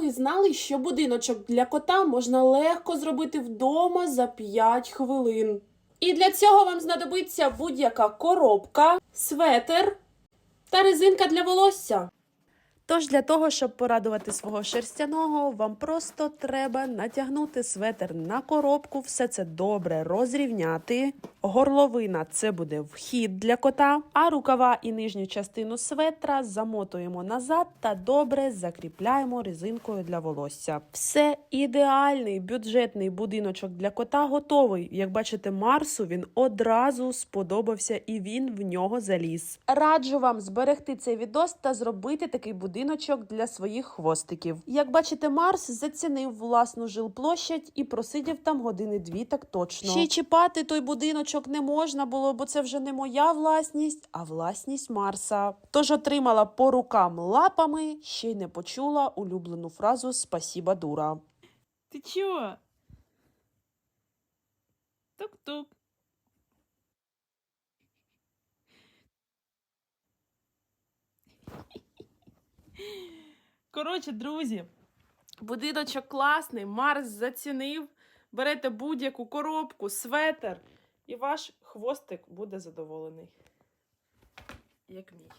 ви знали, що будиночок для кота можна легко зробити вдома за 5 хвилин. І для цього вам знадобиться будь-яка коробка, светер та резинка для волосся. Тож для того, щоб порадувати свого шерстяного, вам просто треба натягнути светер на коробку, все це добре розрівняти. Горловина це буде вхід для кота, а рукава і нижню частину светра замотуємо назад та добре закріпляємо резинкою для волосся. Все ідеальний бюджетний будиночок для кота готовий. Як бачите, Марсу він одразу сподобався і він в нього заліз. Раджу вам зберегти цей відос та зробити такий будиночок для своїх хвостиків. Як бачите, Марс зацінив власну жилплощадь і просидів там години дві, так точно. Ще й чіпати той будиночок не можна було, бо це вже не моя власність, а власність Марса. Тож отримала по рукам лапами, ще й не почула улюблену фразу Спасіба, дура. Ты чё? Тук-тук. Коротше, друзі, будиночок класний, Марс зацінив. Берете будь-яку коробку, светер, і ваш хвостик буде задоволений. Як мій.